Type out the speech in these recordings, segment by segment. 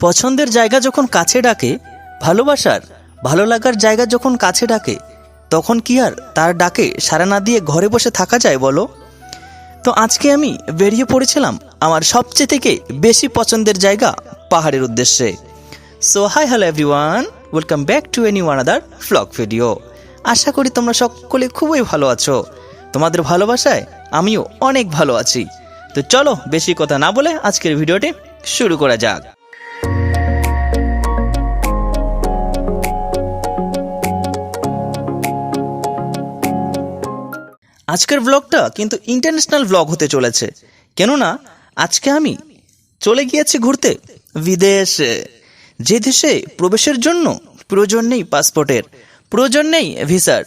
পছন্দের জায়গা যখন কাছে ডাকে, ভালোবাসার, ভালো লাগার জায়গা যখন কাছে ডাকে, তখন কি আর তার ডাকে সাড়া না দিয়ে ঘরে বসে থাকা যায় বলো? তো আজকে আমি বেরিয়ে পড়েছিলাম আমার সবচেয়ে থেকে বেশি পছন্দের জায়গা পাহাড়ের উদ্দেশ্যে। So hi hello everyone welcome back to any one other vlog video আশা করি তোমরা সকলে খুবই ভালো আছো। তোমাদের ভালোবাসায় আমিও অনেক ভালো আছি। তো চলো, বেশি কথা না বলে আজকের ভিডিওটি শুরু করা যাক। আজকের ব্লগটা কিন্তু ইন্টারন্যাশনাল ব্লগ হতে চলেছে। কেননা, আজকে আমি চলে গিয়েছি ঘুরতে, বিদেশে। যে দেশে প্রবেশের জন্য প্রয়োজন নেই পাসপোর্টের প্রয়োজন নেই ভিসার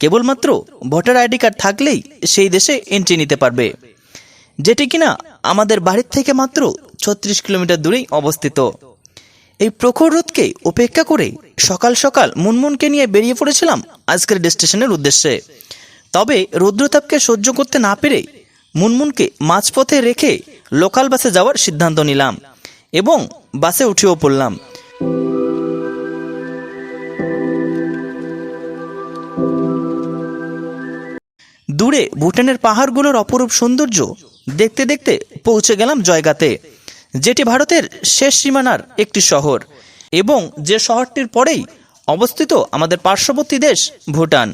কেবলমাত্র ভোটার আইডি কার্ড থাকলেই সেই দেশে এন্ট্রি নিতে পারবে। যেটি কিনা আমাদের বাড়ির থেকে মাত্র ছত্রিশ কিলোমিটার দূরেই অবস্থিত। এই প্রখর রোদকে উপেক্ষা করে সকাল সকাল মুনমুনকে নিয়ে বেরিয়ে পড়েছিলাম আজকের ডেস্টিনেশনের উদ্দেশ্যে। তবে রৌদ্রতাপকে সহ্য করতে না পেরে মুনমুনকে মাঝপথে রেখে লোকাল বাসে যাওয়ার সিদ্ধান্ত নিলাম এবং বাসে উঠেও পড়লাম। দূরে ভুটানের পাহাড়গুলোর অপরূপ সৌন্দর্য দেখতে দেখতে পৌঁছে গেলাম জয়গাতে, যেটি ভারতের শেষ সীমানার একটি শহর এবং যে শহরটির পরেই অবস্থিত আমাদের পার্শ্ববর্তী দেশ ভুটান।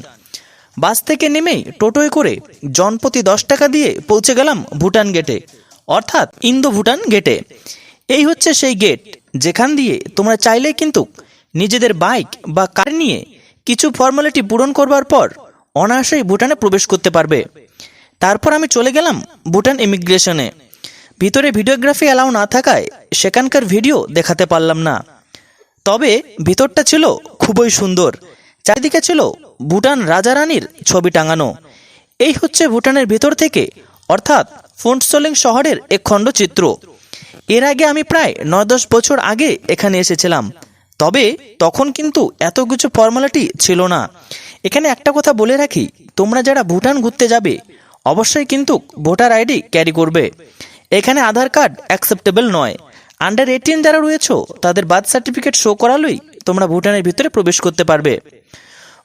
বাস থেকে নেমেই টোটোয় করে জনপ্রতি দশ টাকা দিয়ে পৌঁছে গেলাম ভুটান গেটে, অর্থাৎ ইন্দো ভুটান গেটে। এই হচ্ছে সেই গেট, যেখান দিয়ে তোমরা চাইলে কিন্তু নিজেদের বাইক বা কার নিয়ে কিছু ফর্মালিটি পূরণ করবার পর অনায়াসেই ভুটানে প্রবেশ করতে পারবে। তারপর আমি চলে গেলাম ভুটান ইমিগ্রেশনে। ভিতরে ভিডিওগ্রাফি অ্যালাউ না থাকায় সেখানকার ভিডিও দেখাতে পারলাম না। তবে ভিতরটা ছিল খুবই সুন্দর, চারিদিকে ছিল ভুটান রাজা রানীর ছবি টাঙানো। এই হচ্ছে ভুটানের ভিতর থেকে, অর্থাৎ ফোন্টসোলিং শহরের এক খণ্ডচিত্র। এর আগে আমি প্রায় নয় দশ বছর আগে এখানে এসেছিলাম। তবে তখন কিন্তু এত কিছু ফর্মালিটি ছিল না। এখানে একটা কথা বলে রাখি, তোমরা যারা ভুটান ঘুরতে যাবে, অবশ্যই কিন্তু ভোটার আইডি ক্যারি করবে। এখানে আধার কার্ড অ্যাকসেপ্টেবল নয়। আন্ডার এইটিন যারা রয়েছে, তাদের বার্থ সার্টিফিকেট শো করালেই তোমরা ভুটানের ভিতরে প্রবেশ করতে পারবে।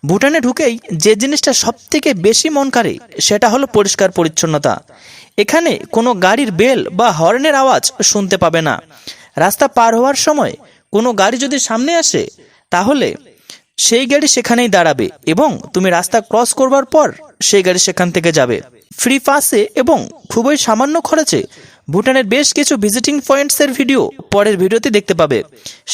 ভুটানে ঢুকেই যে জিনিসটা সব থেকে বেশি মন কাড়ে, সেটা হলো পরিষ্কার পরিচ্ছন্নতা। এখানে কোনো গাড়ির বেল বা হর্নের আওয়াজ শুনতে পাবে না। রাস্তা পার হওয়ার সময় কোনো গাড়ি যদি সামনে আসে, তাহলে সেই গাড়ি সেখানেই দাঁড়াবে এবং তুমি রাস্তা ক্রস করবার পর সেই গাড়ি সেখান থেকে যাবে। ফ্রি পাসে এবং খুবই সামান্য খরচে ভুটানের বেশ কিছু ভিজিটিং পয়েন্টসের ভিডিও পরের ভিডিওতে দেখতে পাবে।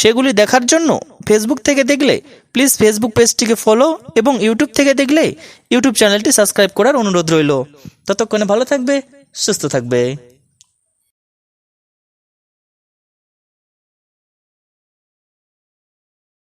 সেগুলি দেখার জন্য ফেসবুক থেকে দেখলে প্লিজ ফেসবুক পেজটিকে ফলো এবং ইউটিউব থেকে দেখলে ইউটিউব চ্যানেলটি সাবস্ক্রাইব করার অনুরোধ রইল। ততক্ষণে ভালো থাকবে, সুস্থ থাকবে।